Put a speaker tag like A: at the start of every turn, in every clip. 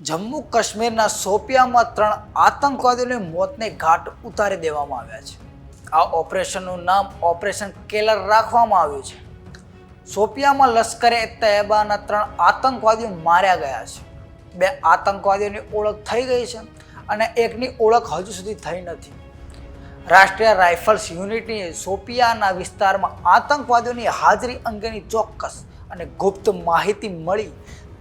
A: જમ્મુ કાશ્મીરના સોપિયામાં ત્રણ આતંકવાદીઓને મોતને ઘાટ ઉતારી દેવામાં આવ્યા છે. આ ઓપરેશનનું નામ ઓપરેશન કેલર રાખવામાં આવ્યું છે. સોપિયામાં લશ્કરે તૈયબાના ત્રણ આતંકવાદીઓ માર્યા ગયા છે. બે આતંકવાદીઓની ઓળખ થઈ ગઈ છે અને એકની ઓળખ હજુ સુધી થઈ નથી. રાષ્ટ્રીય રાઇફલ્સ યુનિટની સોપિયાના વિસ્તારમાં આતંકવાદીઓની હાજરી અંગેની ચોક્કસ અને ગુપ્ત માહિતી મળી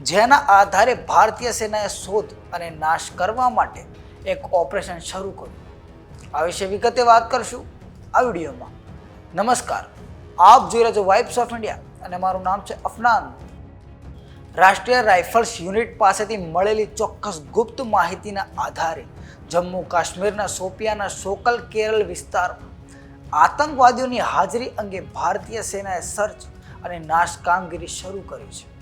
A: જેના આધારે ભારતીય સેનાએ શોધ અને નાશ કરવા માટે એક ઓપરેશન શરૂ કર્યું. આ વિશે વિગતે વાત કરશું આ વિડીયોમાં. નમસ્કાર. આપ જોઈ રહ્યા છો વાઇબ્સ ઓફ ઇન્ડિયા અને મારું નામ છે અફનાન. રાષ્ટ્રીય રાઇફલ્સ યુનિટ પાસેથી મળેલી ચોક્કસ ગુપ્ત માહિતીના આધારે જમ્મુ કાશ્મીરના સોપિયાના સોકલ કેરળ વિસ્તારમાં આતંકવાદીઓની હાજરી અંગે ભારતીય સેનાએ સર્ચ અને નાશ કામગીરી શરૂ કરી છે.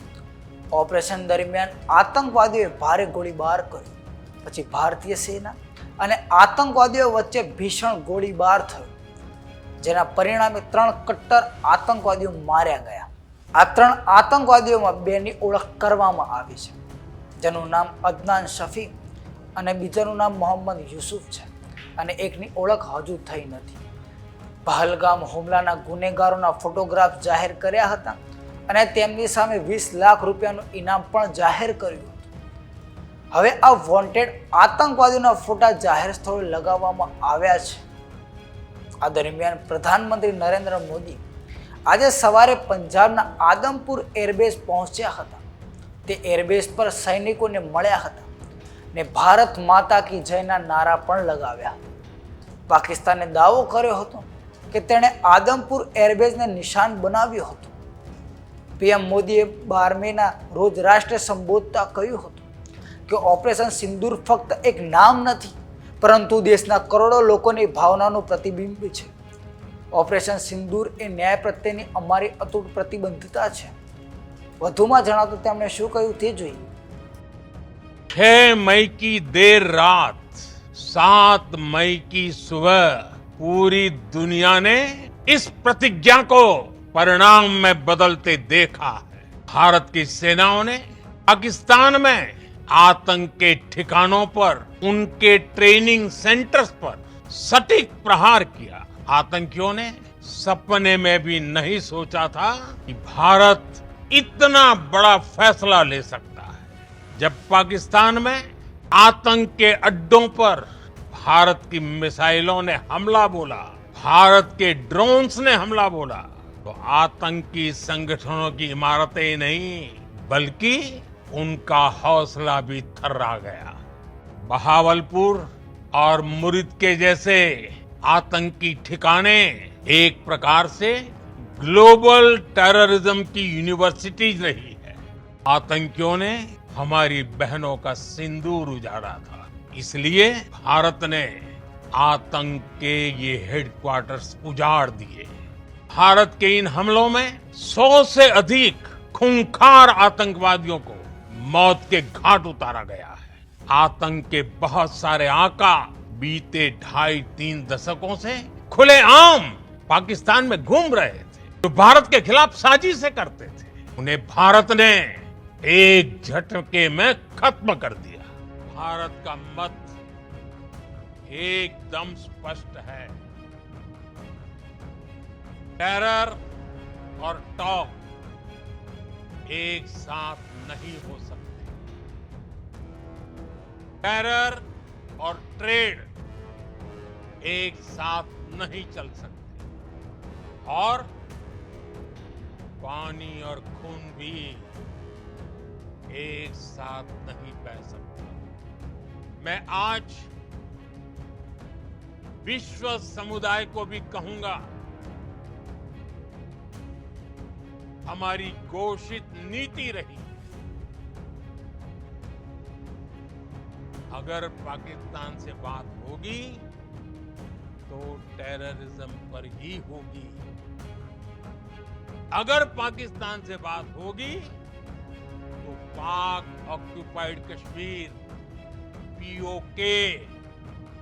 A: ઓપરેશન દરમિયાન આતંકવાદીઓએ ભારે ગોળીબાર કર્યો. પછી ભારતીય સેના અને આતંકવાદીઓ વચ્ચે ભીષણ ગોળીબાર થયો, જેના પરિણામે ત્રણ કટ્ટર આતંકવાદીઓ માર્યા ગયા. આ ત્રણ આતંકવાદીઓમાં બેની ઓળખ કરવામાં આવી છે. જેનું નામ અદનાન શફીક અને બીજાનું નામ મોહમ્મદ યુસુફ છે અને એકની ઓળખ હજુ થઈ નથી. પહલગામ હુમલાના ગુનેગારોના ફોટોગ્રાફ જાહેર કર્યા હતા અને તેમની સામે વીસ લાખ રૂપિયાનું ઇનામ પણ જાહેર કર્યું હતું. હવે આ વોન્ટેડ આતંકવાદીઓના ફોટા જાહેર સ્થળે લગાવવામાં આવ્યા છે. આ દરમિયાન પ્રધાનમંત્રી નરેન્દ્ર મોદી આજે સવારે પંજાબના આદમપુર એરબેઝ પહોંચ્યા હતા. તે એરબેઝ પર સૈનિકોને મળ્યા હતા ને ભારત માતા કી જયના નારા પણ લગાવ્યા. પાકિસ્તાને દાવો કર્યો હતો કે તેણે આદમપુર એરબેઝને નિશાન બનાવ્યું હતું. પીએમ મોદીએ બાર મેના રોજ રાષ્ટ્ર સંબોધતા કહ્યું હતું કે ઓપરેશન સિંદૂર ફક્ત એક નામ નથી પરંતુ દેશના કરોડો લોકોની ભાવનાનું પ્રતિબિંબ છે ઓપરેશન સિંદૂર એ ન્યાય પ્રત્યેની અમારી અતૂટ પ્રતિબદ્ધતા છે વધુમાં જણાવતું તેમણે શું કહ્યું તે જોઈએ
B: छह मई की देर रात सात मई की सुबह पूरी दुनिया ने इस प्रतिज्ञा को परिणाम में बदलते देखा है। भारत की सेनाओं ने पाकिस्तान में आतंक के ठिकानों पर, उनके ट्रेनिंग सेंटर्स पर सटीक प्रहार किया। आतंकियों ने सपने में भी नहीं सोचा था कि भारत इतना बड़ा फैसला ले सकता है। जब पाकिस्तान में आतंक के अड्डों पर भारत की मिसाइलों ने हमला बोला, भारत के ड्रोन्स ने हमला बोला तो आतंकी संगठनों की इमारतें ही नहीं, बल्कि उनका हौसला भी थर्रा गया। बहावलपुर और मुरिद के जैसे आतंकी ठिकाने एक प्रकार से ग्लोबल टेररिज्म की यूनिवर्सिटीज रही है। आतंकियों ने हमारी बहनों का सिंदूर उजाड़ा था। इसलिए भारत ने आतंक के ये हेडक्वार्टर्स उजाड़ दिए। भारत के इन हमलों में सौ से अधिक खूंखार आतंकवादियों को मौत के घाट उतारा गया है। आतंक के बहुत सारे आका बीते ढाई तीन दशकों से खुलेआम पाकिस्तान में घूम रहे थे, जो भारत के खिलाफ साजिश से करते थे। उन्हें भारत ने एक झटके में खत्म कर दिया। भारत का मत एकदम स्पष्ट है। टेरर और टॉक एक साथ नहीं हो सकते। टेरर और ट्रेड एक साथ नहीं चल सकते। और पानी और खून भी एक साथ नहीं बह सकता। मैं आज विश्व समुदाय को भी कहूँगा हमारी घोषित नीति रही अगर पाकिस्तान से बात होगी तो टेररिज्म पर ही होगी अगर पाकिस्तान से बात होगी तो पाक ऑक्युपाइड कश्मीर पीओके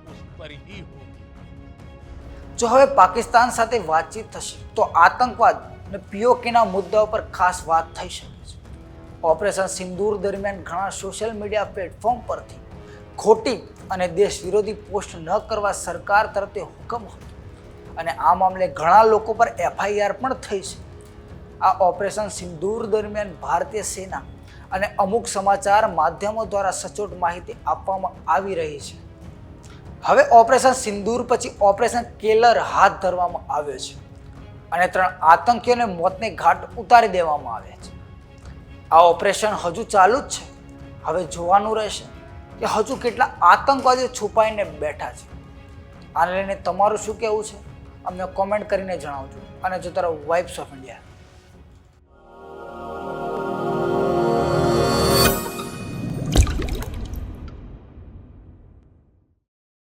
B: उस पर ही होगी
A: જો હવે પાકિસ્તાન સાથે વાતચીત થશે તો આતંકવાદ અને પીઓકેના મુદ્દાઓ પર ખાસ વાત થઈ શકે છે. ઓપરેશન સિંદૂર દરમિયાન ઘણા સોશિયલ મીડિયા પ્લેટફોર્મ પરથી ખોટી અને દેશ વિરોધી પોસ્ટ ન કરવા સરકાર તરફથી હુકમ હતો. અને આ મામલે ઘણા લોકો પર એફઆઈઆર પણ થઈ છે. આ ઓપરેશન સિંદૂર દરમિયાન ભારતીય સેના અને અમુક સમાચાર માધ્યમો દ્વારા સચોટ માહિતી આપવામાં આવી રહી છે. હવે ઓપરેશન સિંદૂર પછી ઓપરેશન કેલર હાથ ધરવામાં આવ્યો છે. અને ત્રણ આતંકીઓને મોતને ઘાટ ઉતારી દેવામાં આવ્યા છે. આ ઓપરેશન હજુ ચાલુ જ છે. હવે જોવાનું રહેશે કે હજુ કેટલા આતંકવાદીઓ છુપાઈને બેઠા છે. આને લઈને તમારું શું કહેવું છે? અમને કોમેન્ટ કરીને જણાવજો. અને જો તારા વાઇબ્સ ઓફ ઇન્ડિયા